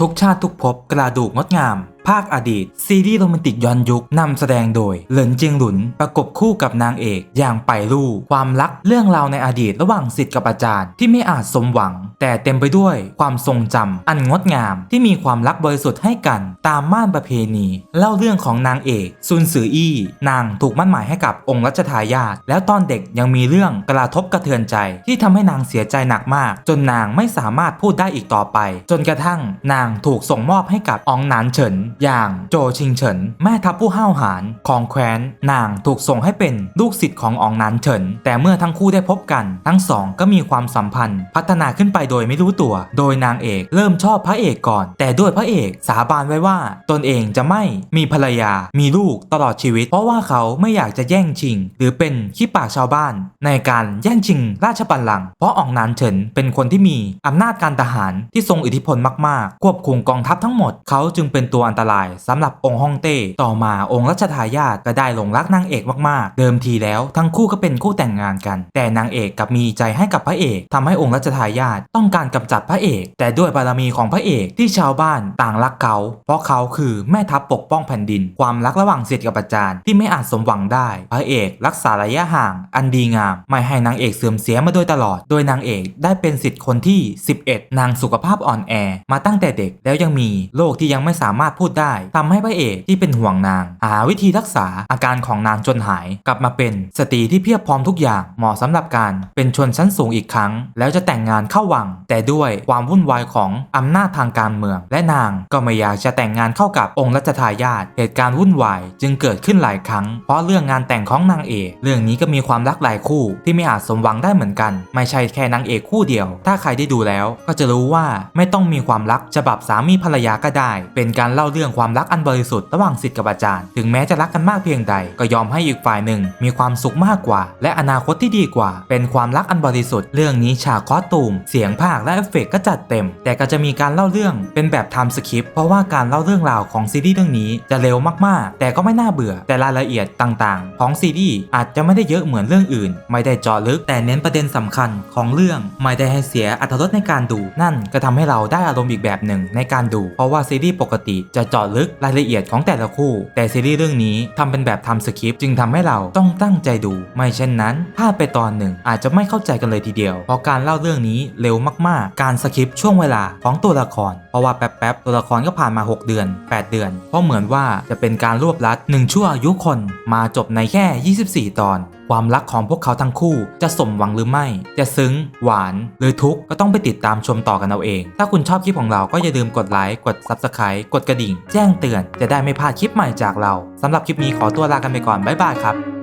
ทุกชาติทุกภพกระดูกงดงาม ภาคอดีต ซีรีส์โรแมนติกย้อนยุคนำแสดงโดย เหลินเจียงหลุน ประกบคู่กับนางเอกอย่างไปลู่ความรักเรื่องราวในอดีตระหว่างศิษย์กับอาจารย์ที่ไม่อาจสมหวัง แต่เต็มไปด้วยความทรงจำอันงดงามที่มีความรักบริสุทธิ์ให้กันตามม่านประเพณี เล่าเรื่องของนางเอกซุนซืออี้ นางถูกมั่นหมายให้กับองค์รัชทายาทแล้วตอนเด็กยังมีเรื่องกระทบกระเทือนใจ ที่ทำให้นางเสียใจหนักมาก จนนางไม่สามารถพูดได้อีกต่อไป จนกระทั่งนางถูกส่งมอบให้กับอองหนานเฉินอย่างโจชิงเฉิน แม่ทัพผู้ห้าวหาญของแคว้นนางถูกส่งให้เป็นลูกศิษย์ของอองนานเฉิน แต่เมื่อทั้งคู่ได้พบกัน ทั้งสองก็มีความสัมพันธ์ พัฒนาขึ้นไปโดยไม่รู้ตัว โดยนางเอกเริ่มชอบพระเอกก่อน แต่ด้วยพระเอกสาบานไว้ว่า ตนเองจะไม่มีภรรยา มีลูกตลอดชีวิต เพราะว่าเขาไม่อยากจะแย่งชิง หรือเป็นขี้ปากชาวบ้าน ในการแย่งชิงราชบัลลังก์เพราะอองนานเฉินเป็นคนที่มีอำนาจการทหารที่ทรงอิทธิพลมากๆ ควบคุมกองทัพทั้งหมด เขาจึงเป็นตัวอันตรายสำหรับองค์ฮ่องเต้ ต่อมาองค์รัชทายาทก็ได้หลงรักนางเอกมากๆ เดิมทีแล้วทั้งคู่ก็เป็นคู่แต่งงานกัน แต่นางเอกกับมีใจให้กับพระเอกทำให้องค์รัชทายาทต้องการกำจัดพระเอก แต่ด้วยบารมีของพระเอกที่ชาวบ้านต่างรักเขา เพราะเขาคือแม่ทัพปกป้องแผ่นดิน ความรักระหว่างศิษย์กับอาจารย์ที่ไม่อาจสมหวังได้ พระเอกรักษาระยะห่าง อันดีงาม ไม่ให้นางเอกเสื่อมเสียมาโดยตลอด โดยนางเอกได้เป็นศิษย์คนที่ 11 นางสุขภาพอ่อนแอ มาตั้งแต่เด็กแล้วยังมีโรคที่ยังไม่สามารถพูดได้ทำให้พระเอกที่เป็นห่วงนาง หาวิธีรักษาอาการของนางจนหาย กลับมาเป็นสตรีที่เพียบพร้อมทุกอย่างเหมาะสำหรับการเป็นชนชั้นสูงอีกครั้ง แล้วจะแต่งงานเข้าวัง แต่ด้วยความวุ่นวายของอำนาจทางการเมือง และนางก็ไม่อยากจะแต่งงานเข้ากับองค์รัชทายาทเหตุการณ์วุ่นวายจึงเกิดขึ้นหลายครั้ง เพราะเรื่องงานแต่งของนางเอกเรื่องนี้ก็มีความรักหลายคู่ที่ไม่อาจสมหวังได้เหมือนกัน ไม่ใช่แค่นางเอกคู่เดียว ถ้าใครได้ดูแล้ว ก็จะรู้ว่าไม่ต้องมีความรักฉบับสามีภรรยาก็ได้ เป็นการเล่าเรื่องื่องความรักอันบริสุทธิ์ระหว่างศิษย์กับอาจารย์ ถึงแม้จะรักกันมากเพียงใด ก็ยอมให้อีกฝ่ายหนึ่งมีความสุขมากกว่า และอนาคตที่ดีกว่า เป็นความรักอันบริสุทธิ์เรื่องนี้ฉากคอสตูม เสียงภาคและเอฟเฟกต์ก็จัดเต็ม แต่ก็จะมีการเล่าเรื่องเป็นแบบไทม์สคริปต์เพราะว่าการเล่าเรื่องราวของซีรีส์เรื่องนี้จะเร็วมากๆ แต่ก็ไม่น่าเบื่อ แต่รายละเอียดต่างๆ ของซีรีส์อาจจะไม่ได้เยอะเหมือนเรื่องอื่น ไม่ได้เจาะลึก แต่เน้นประเด็นสำคัญของเรื่องไม่ได้ให้เสียอรรถรสในการดู นั่นก็ทำให้เราได้อารมณ์อีกแบบหนึ่งในการดู เพราะว่าซีรีส์ปกติจะเจาะลึกรายละเอียดของแต่ละคู่ แต่ซีรีส์เรื่องนี้ทำเป็นแบบทำสคริปต์จึงทำให้เราต้องตั้งใจดู ไม่เช่นนั้นพลาดไปตอนหนึ่งอาจจะไม่เข้าใจกันเลยทีเดียว เพราะการเล่าเรื่องนี้เร็วมากๆ การสคริปต์ช่วงเวลาของตัวละคร เพราะว่าแป๊บๆตัวละครก็ผ่านมา 6 เดือน 8 เดือน เพราะเหมือนว่าจะเป็นการรวบลัดหนึ่งชั่วอายุคนมาจบในแค่ 24 ตอนความรักของพวกเขาทั้งคู่จะสมหวังหรือไม่ จะซึ้ง หวาน หรือทุกข์ก็ต้องไปติดตามชมต่อกันเอาเอง ถ้าคุณชอบคลิปของเราก็อย่าลืมกดไลค์ กด Subscribe กดกระดิ่งแจ้งเตือนจะได้ไม่พลาดคลิปใหม่จากเราสำหรับคลิปนี้ขอตัวลากันไปก่อนบ๊ายบายครับ